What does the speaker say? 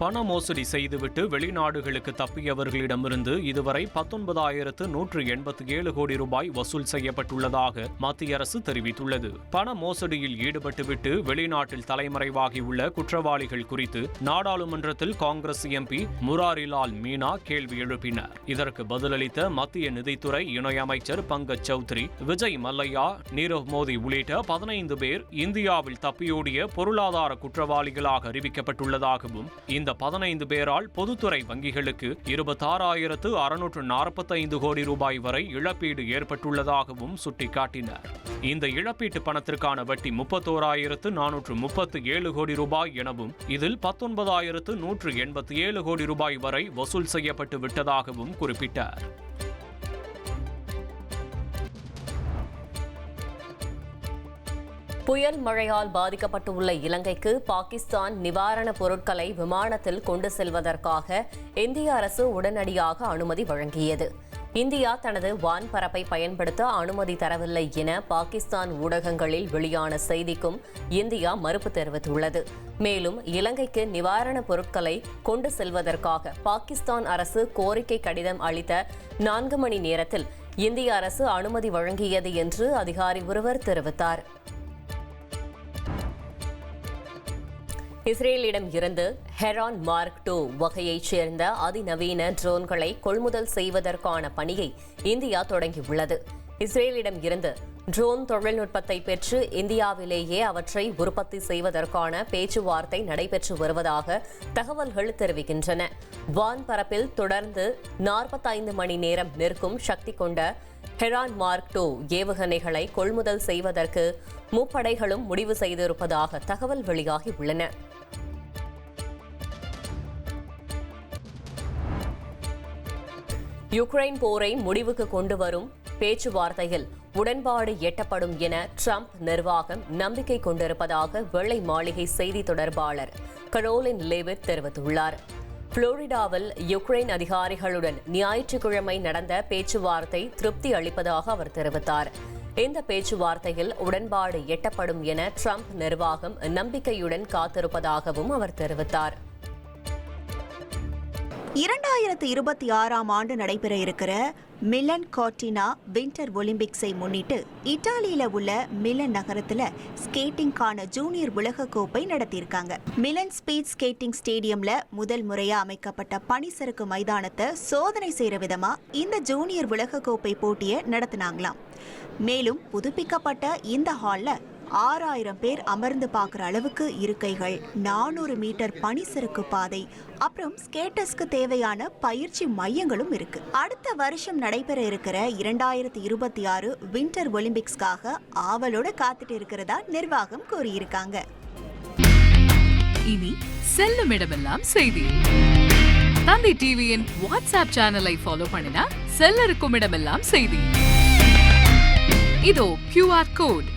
பண மோசடி செய்துவிட்டு வெளிநாடுகளுக்கு தப்பியவர்களிடமிருந்து இதுவரை பத்தொன்பதாயிரத்து நூற்று எண்பத்தி ஏழு கோடி ரூபாய் வசூல் செய்யப்பட்டுள்ளதாக மத்திய அரசு தெரிவித்துள்ளது. பண மோசடியில் ஈடுபட்டுவிட்டு வெளிநாட்டில் தலைமறைவாகியுள்ள குற்றவாளிகள் குறித்து நாடாளுமன்றத்தில் காங்கிரஸ் எம்பி முராரிலால் மீனா கேள்வி எழுப்பினார். இதற்கு பதிலளித்த மத்திய நிதித்துறை இணையமைச்சர் பங்கஜ் சௌத்ரி விஜய் மல்லையா நீரவ் மோடி உள்ளிட்ட பதினைந்து பேர் இந்தியாவில் தப்பியோடிய பொருளாதார குற்றவாளிகளாக அறிவிக்கப்பட்டுள்ளதாகவும் இந்த பதினைந்து பேரால் பொதுத்துறை வங்கிகளுக்கு இருபத்தாறாயிரத்து அறுநூற்று நாற்பத்தைந்து கோடி ரூபாய் வரை இழப்பீடு ஏற்பட்டுள்ளதாகவும் சுட்டிக்காட்டினர். இந்த இழப்பீட்டு பணத்திற்கான வட்டி முப்பத்தோராயிரத்து நானூற்று முப்பத்து ஏழு கோடி ரூபாய் எனவும் இதில் பத்தொன்பதாயிரத்து நூற்று எண்பத்தி ஏழு கோடி ரூபாய் வரை வசூல் செய்யப்பட்டு விட்டதாகவும் குறிப்பிட்டார். புயல் மழையால் பாதிக்கப்பட்டுள்ள இலங்கைக்கு பாகிஸ்தான் நிவாரணப் பொருட்களை விமானத்தில் கொண்டு செல்வதற்காக இந்திய அரசு உடனடியாக அனுமதி வழங்கியது. இந்தியா தனது வான்பரப்பை பயன்படுத்த அனுமதி தரவில்லை என பாகிஸ்தான் ஊடகங்களில் வெளியான செய்திக்கும் இந்தியா மறுப்பு தெரிவித்துள்ளது. மேலும் இலங்கைக்கு நிவாரணப் பொருட்களை கொண்டு செல்வதற்காக பாகிஸ்தான் அரசு கோரிக்கை கடிதம் அளித்த நான்கு மணி நேரத்தில் இந்திய அரசு அனுமதி வழங்கியது என்று அதிகாரி ஒருவர் தெரிவித்தார். இஸ்ரேலிடம் இருந்து ஹெரான் மார்க் டூ வகையைச் சேர்ந்த அதிநவீன ட்ரோன்களை கொள்முதல் செய்வதற்கான பணியை இந்தியா தொடங்கியுள்ளது. இஸ்ரேலிடம் இருந்து ட்ரோன் தொழில்நுட்பத்தை பெற்று இந்தியாவிலேயே அவற்றை உற்பத்தி செய்வதற்கான பேச்சுவார்த்தை நடைபெற்று வருவதாக தகவல்கள் தெரிவிக்கின்றன. வான்பரப்பில் தொடர்ந்து நாற்பத்தைந்து மணி நேரம் நிற்கும் சக்தி கொண்ட ஹெரான் மார்க் டூ ஏவுகணைகளை கொள்முதல் செய்வதற்கு முப்படைகளும் முடிவு செய்திருப்பதாக தகவல் வெளியாகி யுக்ரைன் போரை முடிவுக்கு கொண்டு வரும் பேச்சுவார்த்தையில் உடன்பாடு எட்டப்படும் என ட்ரம்ப் நிர்வாகம் நம்பிக்கை கொண்டிருப்பதாக வெள்ளை மாளிகை செய்தி தொடர்பாளர் கரோலின் லேவிட் தெரிவித்துள்ளார். புளோரிடாவில் யுக்ரைன் அதிகாரிகளுடன் ஞாயிற்றுக்கிழமை நடந்த பேச்சுவார்த்தை திருப்தி அளிப்பதாக அவர் தெரிவித்தார். இந்த பேச்சுவார்த்தையில் உடன்பாடு எட்டப்படும் என ட்ரம்ப் நிர்வாகம் நம்பிக்கையுடன் காத்திருப்பதாகவும் அவர் தெரிவித்தார். இரண்டாயிரத்து இருபத்தி ஆறாம் ஆண்டு நடைபெற இருக்கிற மிலன் கார்டினா வின்டர் ஒலிம்பிக்ஸை முன்னிட்டு இத்தாலியில உள்ள மிலன் நகரத்துல ஸ்கேட்டிங்கான ஜூனியர் உலக கோப்பை நடத்தியிருக்காங்க. மிலன் ஸ்பீட் ஸ்கேட்டிங் ஸ்டேடியம்ல முதல் முறையா அமைக்கப்பட்ட பனிசறுக்கு மைதானத்தை சோதனை செய்யற விதமா இந்த ஜூனியர் உலக கோப்பை போட்டியை நடத்தினாங்களாம். மேலும் புதுப்பிக்கப்பட்ட இந்த ஹாலில் ஆறாயிரம் பேர் அமர்ந்து பார்க்குற அளவுக்கு இருக்கைகள். நானூறு மீட்டர் பனிசறுக்கு பாதை. அப்புறம் ஸ்கேட்டர்ஸ்க்கு தேவையான பயிற்சி மையங்களும் இருக்கு. அடுத்த வருஷம் நடைபெற இருக்கிற இரண்டாயிரத்தி இருபத்தி ஆறு வின்டர் ஒலிம்பிக்ஸ்க்காக ஆவலோட காத்துட்டு இருக்கிறதா நிர்வாகம் கூறியிருக்காங்க. இனி செல்லும் இடமெல்லாம் செய்தி. தந்தி டிவியின் வாட்ஸ்அப் சேனலை ஃபாலோ பண்ணினா செல்ல இருக்கும் இடமெல்லாம் செய்தி. இதோ கியூஆர் கோட்